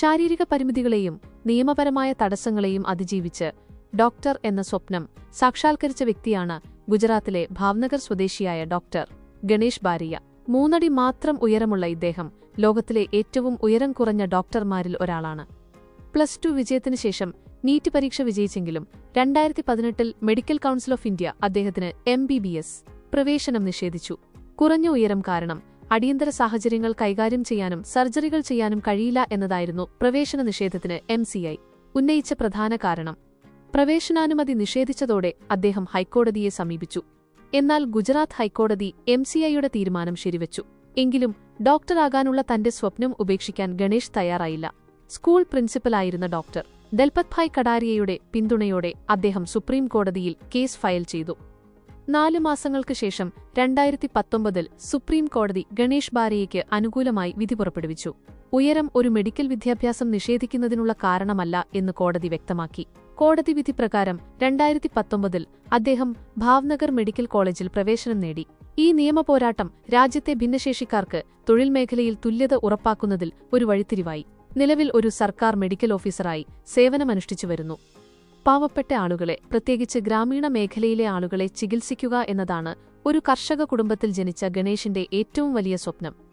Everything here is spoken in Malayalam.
ശാരീരിക പരിമിതികളെയും നിയമപരമായ തടസ്സങ്ങളെയും അതിജീവിച്ച് ഡോക്ടർ എന്ന സ്വപ്നം സാക്ഷാത്കരിച്ച വ്യക്തിയാണ് ഗുജറാത്തിലെ ഭാവ്നഗർ സ്വദേശിയായ ഡോക്ടർ ഗണേഷ് ബാരിയ. മൂന്നടി മാത്രം ഉയരമുള്ള ഇദ്ദേഹം ലോകത്തിലെ ഏറ്റവും ഉയരം കുറഞ്ഞ ഡോക്ടർമാരിൽ ഒരാളാണ്. പ്ലസ് ടു വിജയത്തിന് ശേഷം നീറ്റ് പരീക്ഷ വിജയിച്ചെങ്കിലും രണ്ടായിരത്തി പതിനെട്ടിൽ മെഡിക്കൽ കൗൺസിൽ ഓഫ് ഇന്ത്യ അദ്ദേഹത്തിന് എം പ്രവേശനം നിഷേധിച്ചു. കുറഞ്ഞ ഉയരം കാരണം അടിയന്തര സാഹചര്യങ്ങൾ കൈകാര്യം ചെയ്യാനും സർജറികൾ ചെയ്യാനും കഴിയില്ല എന്നതായിരുന്നു പ്രവേശന നിഷേധത്തിന് എം ഉന്നയിച്ച പ്രധാന കാരണം. പ്രവേശനാനുമതി നിഷേധിച്ചതോടെ അദ്ദേഹം ഹൈക്കോടതിയെ സമീപിച്ചു. എന്നാൽ ഗുജറാത്ത് ഹൈക്കോടതി എം സി ഐയുടെ തീരുമാനം ശരിവച്ചു. എങ്കിലും ഡോക്ടറാകാനുള്ള തന്റെ സ്വപ്നം ഉപേക്ഷിക്കാൻ ഗണേഷ് തയ്യാറായില്ല. സ്കൂൾ പ്രിൻസിപ്പലായിരുന്ന ഡോക്ടർ ദൽപത് ഭായ് കടാരിയയുടെ പിന്തുണയോടെ അദ്ദേഹം സുപ്രീം കോടതിയിൽ കേസ് ഫയൽ ചെയ്തു. നാലു മാസങ്ങൾക്ക് ശേഷം രണ്ടായിരത്തി പത്തൊമ്പതിൽ സുപ്രീം കോടതി ഗണേഷ് ബാരയ്ക്ക് അനുകൂലമായി വിധി പുറപ്പെടുവിച്ചു. ഉയരം ഒരു മെഡിക്കൽ വിദ്യാഭ്യാസം നിഷേധിക്കുന്നതിനുള്ള കാരണമല്ല എന്ന് കോടതി വ്യക്തമാക്കി. കോടതി വിധി പ്രകാരം രണ്ടായിരത്തി പത്തൊമ്പതിൽ അദ്ദേഹം ഭാവ്നഗർ മെഡിക്കൽ കോളേജിൽ പ്രവേശനം നേടി. ഈ നിയമപോരാട്ടം രാജ്യത്തെ ഭിന്നശേഷിക്കാർക്ക് തൊഴിൽ മേഖലയിൽ തുല്യത ഉറപ്പാക്കുന്നതിൽ ഒരു വഴിത്തിരിവായി. നിലവിൽ ഒരു സർക്കാർ മെഡിക്കൽ ഓഫീസറായി സേവനമനുഷ്ഠിച്ചു വരുന്നു. പാവപ്പെട്ട ആളുകളെ പ്രത്യേകിച്ച് ഗ്രാമീണ മേഖലയിലെ ആളുകളെ ചികിത്സിക്കുക എന്നതാണ് ഒരു കർഷക കുടുംബത്തിൽ ജനിച്ച ഗണേഷിന്റെ ഏറ്റവും വലിയ സ്വപ്നം.